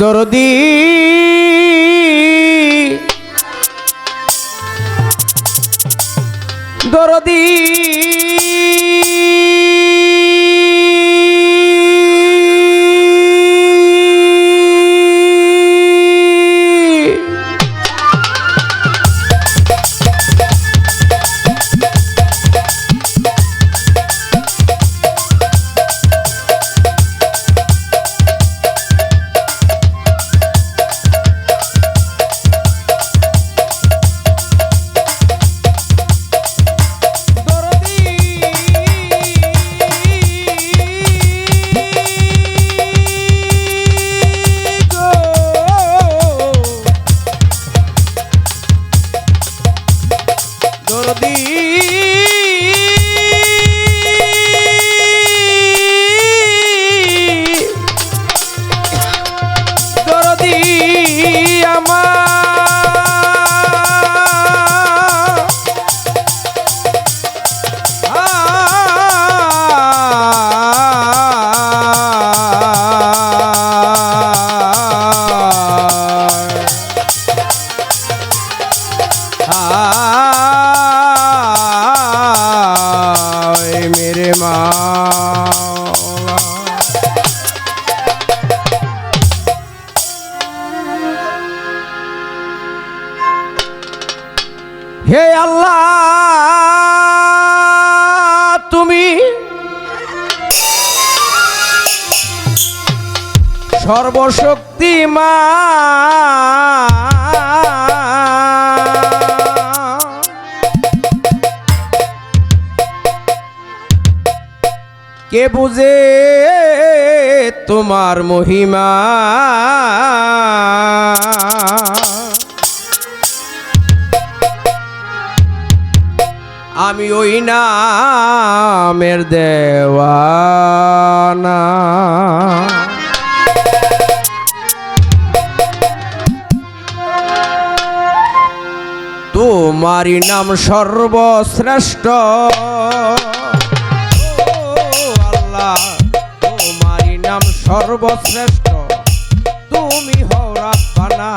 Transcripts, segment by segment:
দরদি। দরদি। দরদি দরদি আমার মেরে সর্বশক্তিমা কে বুঝে তোমার মহিমা? আমি ওই নামের দেওয়ানা। তোমারই নাম সর্বশ্রেষ্ঠ। আল্লাহ তোমারই নাম সর্বশ্রেষ্ঠ। তুমি হও রাব্বানা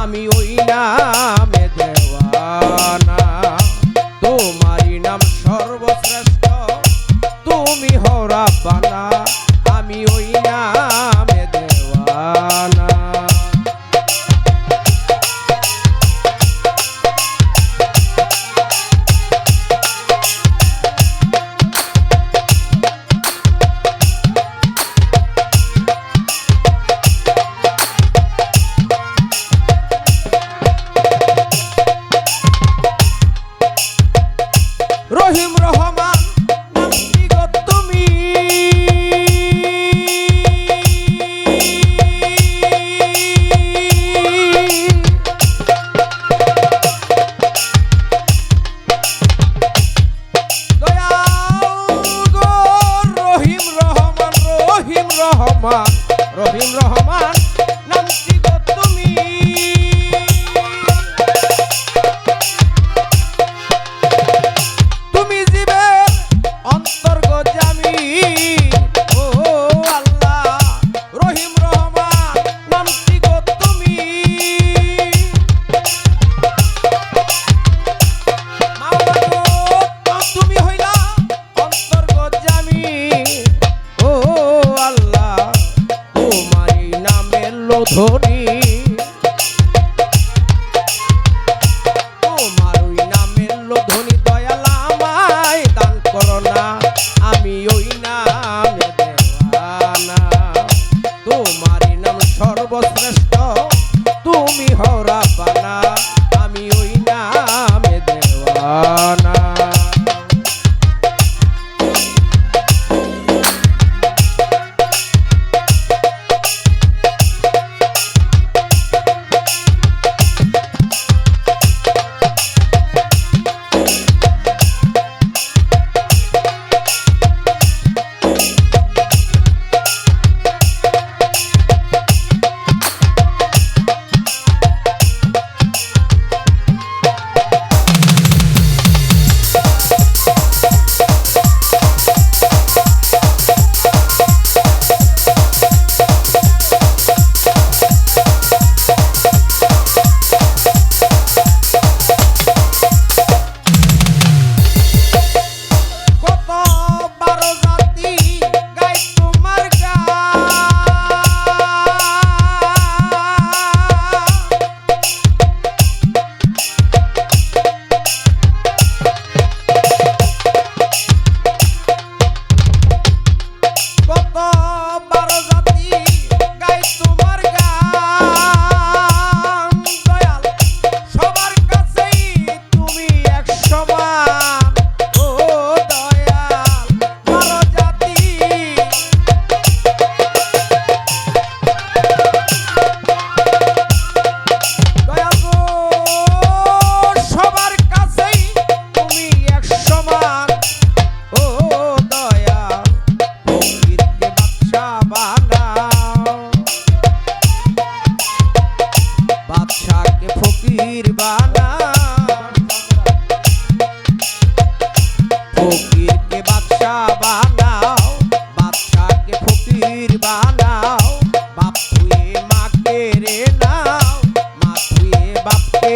আমি ওই নামে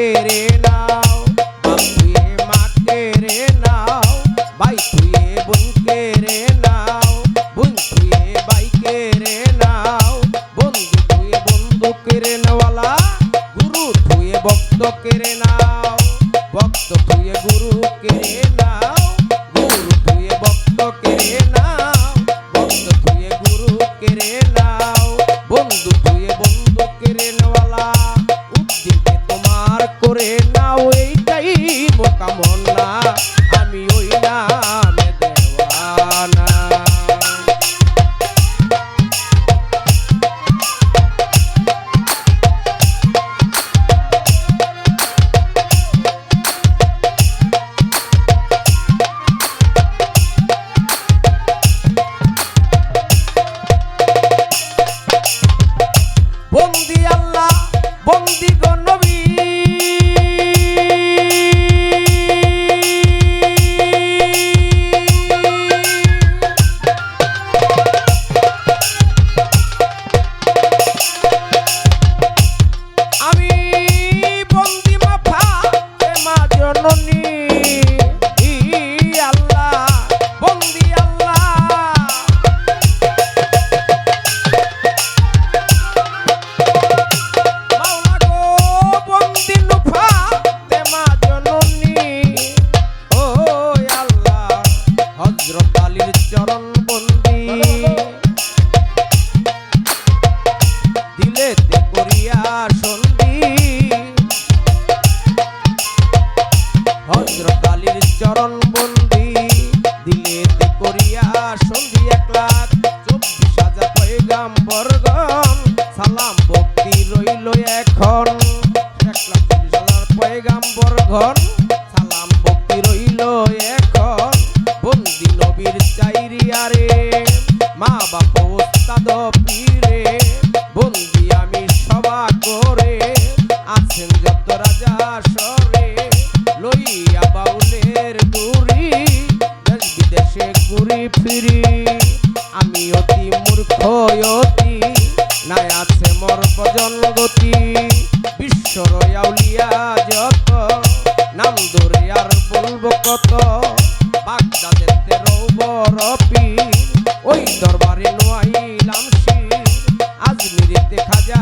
querer. বন্দি এখন এক লাখ পয়গাম্বর ঘর। অমর ভজন গতি বিশ্বর আউলিয়া যত নাম দরিয়ার বলব কত, বাগদাদের তেরো বড় ওই দরবারে নোয়াইলাম শির দেখা খাজা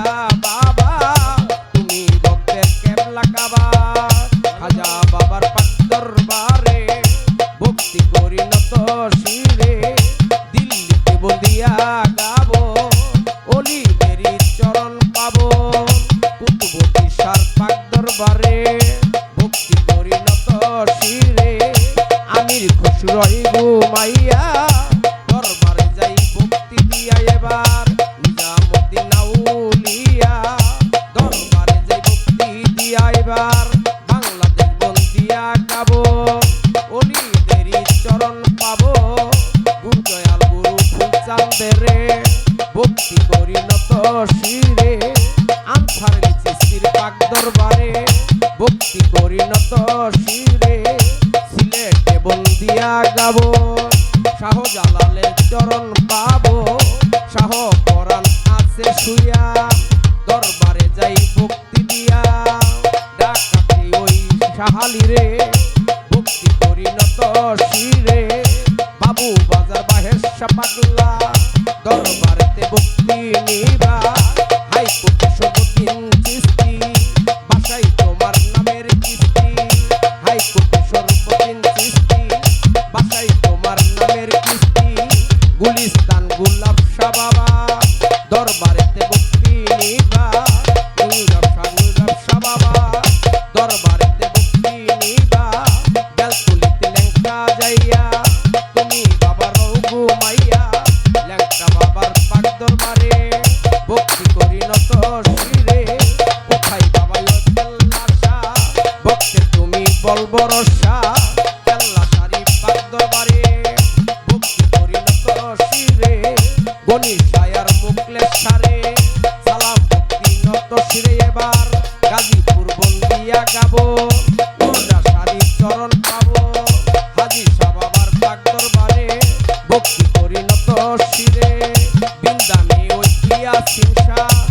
শিরে আনসার দিচ্ছি স্ত্রীর পাক দরবারে। ভক্তি করি নত শিরে সিলেটে বন্দিয়া গাবো। দিবা হাই কোটি সবদিন assustar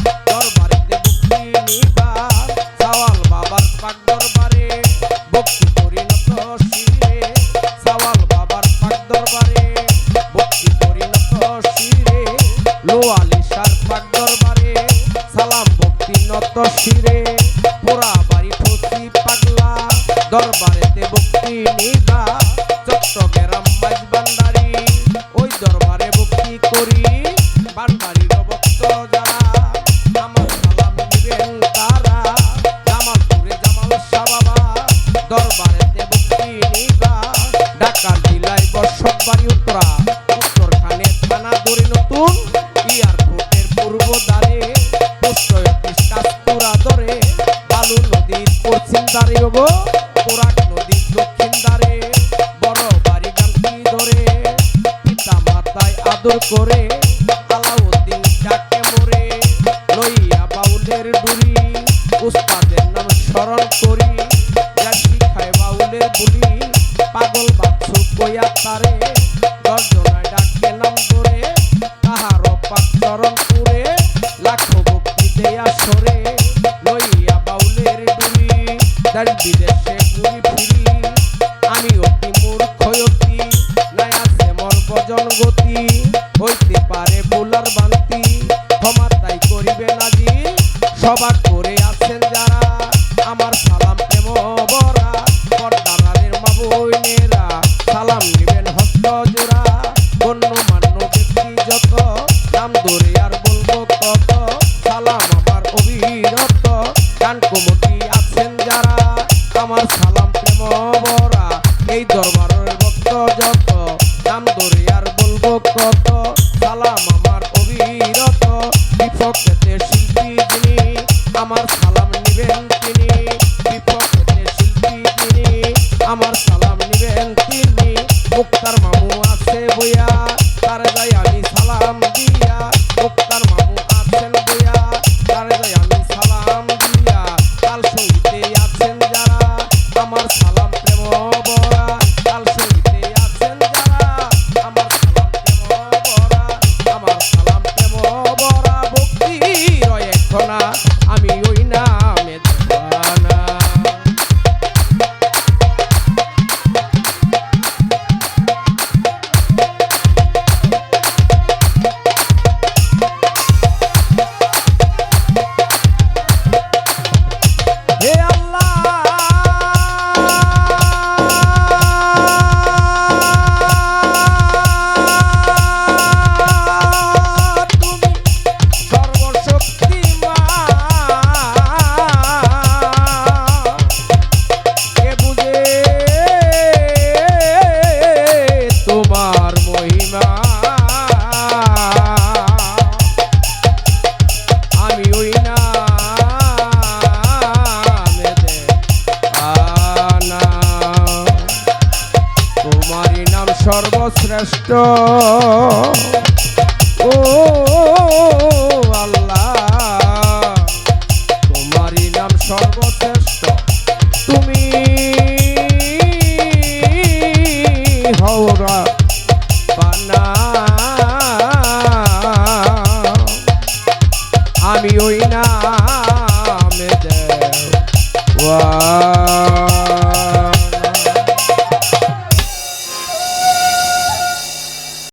সবার